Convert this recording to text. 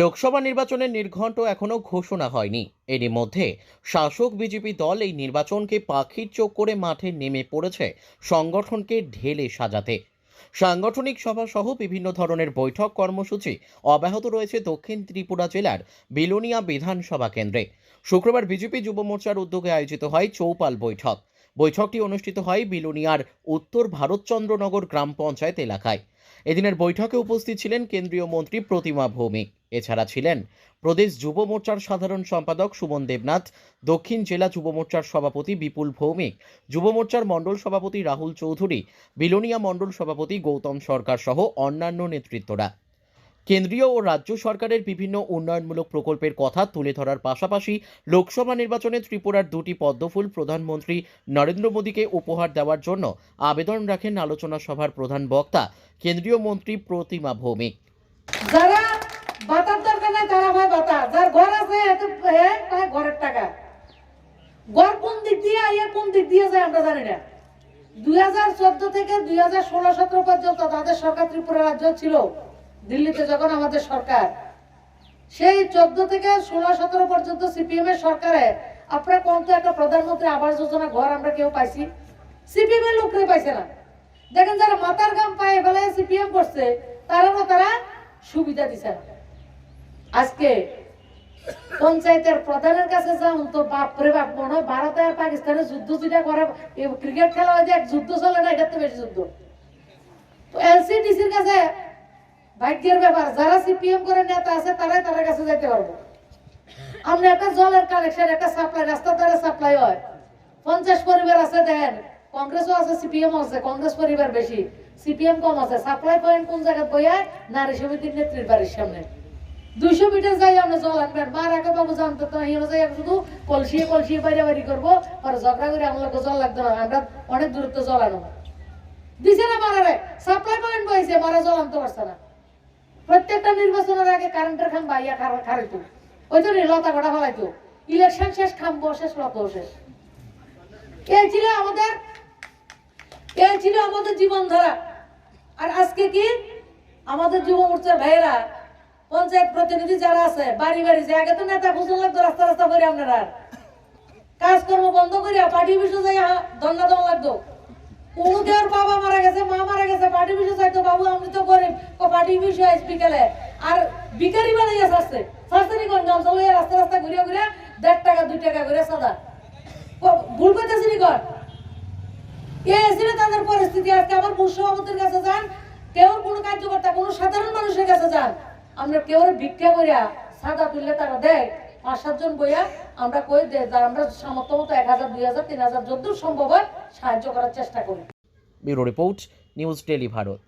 লোকসভা নির্বাচনের নির্ঘণ্ট এখনও ঘোষণা হয়নি। এরই মধ্যে শাসক বিজেপি দল এই নির্বাচনকে পাখির চোখ করে মাঠে নেমে পড়েছে সংগঠনকে ঢেলে সাজাতে। সাংগঠনিক সভা সহ বিভিন্ন ধরনের বৈঠক কর্মসূচি অব্যাহত রয়েছে দক্ষিণ ত্রিপুরা জেলার বিলোনিয়া বিধানসভা কেন্দ্রে। শুক্রবার বিজেপি যুব মোর্চার উদ্যোগে আয়োজিত হয় চৌপাল বৈঠক। বৈঠকটি অনুষ্ঠিত হয় বিলোনিয়ার উত্তর ভারতচন্দ্রনগর গ্রাম পঞ্চায়েত এলাকায়। এদিনের বৈঠকে উপস্থিত ছিলেন কেন্দ্রীয় মন্ত্রী প্রতিমা ভৌমিক। এছাড়া ছিলেন প্রদেশ যুব মোর্চার সাধারণ সম্পাদক সুমন দেবনাথ, দক্ষিণ জেলা যুব মোর্চার সভাপতি বিপুল ভৌমিক, যুব মোর্চার মণ্ডল সভাপতি রাহুল চৌধুরী, বিলোনিয়া মণ্ডল সভাপতি গৌতম সরকার সহ অন্যান্য নেতৃত্বরা। কেন্দ্রীয় ও রাজ্য সরকারের বিভিন্ন উন্নয়নমূলক প্রকল্পের কথা তুলে ধরার পাশাপাশি লোকসভা নির্বাচনে ত্রিপুরার দুটি পদ্মফুল প্রধানমন্ত্রী নরেন্দ্র মোদীকে উপহার দেওয়ার জন্য আবেদন রাখেন আলোচনা সভার প্রধান বক্তা, কেন্দ্রীয় মন্ত্রী প্রতিমা ভৌমিক। যারা বাতার দরকার নাই তারা ভাই বাতা যার পর্যন্ত তাদের সরকার ত্রিপুরা রাজ্য ছিল। দিল্লিতে যখন আমাদের সরকার, সেই চোদ্দ থেকে ষোলো, সতেরো পর্যন্ত সিপিএম এর সরকারে আপনারা কোন তো একটা প্রধানমন্ত্রী আবাস যোজনা ঘর আমরা কেউ পাইছি? সিপিএম এর লোকরে পাইছে না। দেখেন যারা মাথার গাম পায়ে ফেলে সিপিএম করছে, তারা তারা সুবিধা দিছে। আজকে পঞ্চায়েতের প্রধানের কাছে যাও তো বাপরে বাপ, মনে হয় ভারত আর পাকিস্তানে যুদ্ধ যেটা করে ক্রিকেট খেলা হয় যে যুদ্ধ চলে না এটাতে বেশি যুদ্ধ। তো এলসিডিসির কাছে ভাগ্যের ব্যাপার, যারা সিপিএম করে নেতা আছে, তারাই তার কাছে যেতে পারব। আমরা একটা জলের কালেকশন একটা সাপ্লাই রাস্তার ধারে সাপ্লাই হয়। পঞ্চাশ পরিবার আছে দেন কংগ্রেসও আছে সিপিএম আছে, কংগ্রেস পরিবার বেশি। সিপিএম কম আছে সাপ্লাই পয়েন্ট কোন জায়গায় বইয়া? নারী সমিতির নেত্রীর বাড়ির সামনে। দুইশো মিটার যাই আমরা জল আনবেন, মার আগে বাবু জানতো তো হিরো যাই শুধু কলসিয়ে কলসিয়ে বাইরে বাড়ি করব, পরে ঝগড়া করে আমার লোক জল লাগতো না, আমরা অনেক দূরত্ব জল আনো দিছে না মারারে সাপ্লাই পয়েন্ট বইছে, মারা জল আনতে পারছে না। প্রত্যেকটা নির্বাচনের আগে কারেন্টের খাম বাইয়া খারাইতো। ওই তো লতা কটা ফেলাইতো। ইলেকশন শেষ, খাম্ব শেষ, লত শেষ। এই ছিল আমাদের এই ছিল আমাদের জীবনধারা। আর আজকে কি? আমাদের যুব মোর্চার ভাইয়েরা, পঞ্চায়েত প্রতিনিধি যারা আছে, বাড়ি বাড়ি যে আগে তো নেতা খুঁজে লাগতো, রাস্তা রাস্তা করে আপনারা। কাজকর্ম বন্ধ করিয়া পার্টি অফিসে যাই দন্ডা দম লাগতো। কেউর বাবা মারা গেছে, মা মারা গেছে পার্টি অফিসে যাইতো বাবু, আমি তো গরিব। ও পার্টি অফিসে আইস বিকেলে। আর বিকারি বানাইয়া আসছে শাস্তি কোন? গামছা লইয়া রাস্তা রাস্তা ঘুরে ঘুরে দেড় টাকা, দুই টাকা করে সাদা। ভুল করতেছি নি কর? এ ছিল তাদের পরিস্থিতি। আজকে আমার মুখ্যমন্ত্রীর কাছে যান। কেউ কোনো কার্যকর্তা, কোনো সাধারণ মানুষের কাছে যান। আমরা কেউ ভিক্ষা করিয়া সাদা তুললে তারা দেয়। পাঁচ সাতজন বইয়া আমরা কই আমরা সামর্থ্য মতো এক হাজার, দুই হাজার, তিন হাজার যদ্দূর সম্ভব হয় সাহায্য করার চেষ্টা করি। Bureau report, news tele Bharat.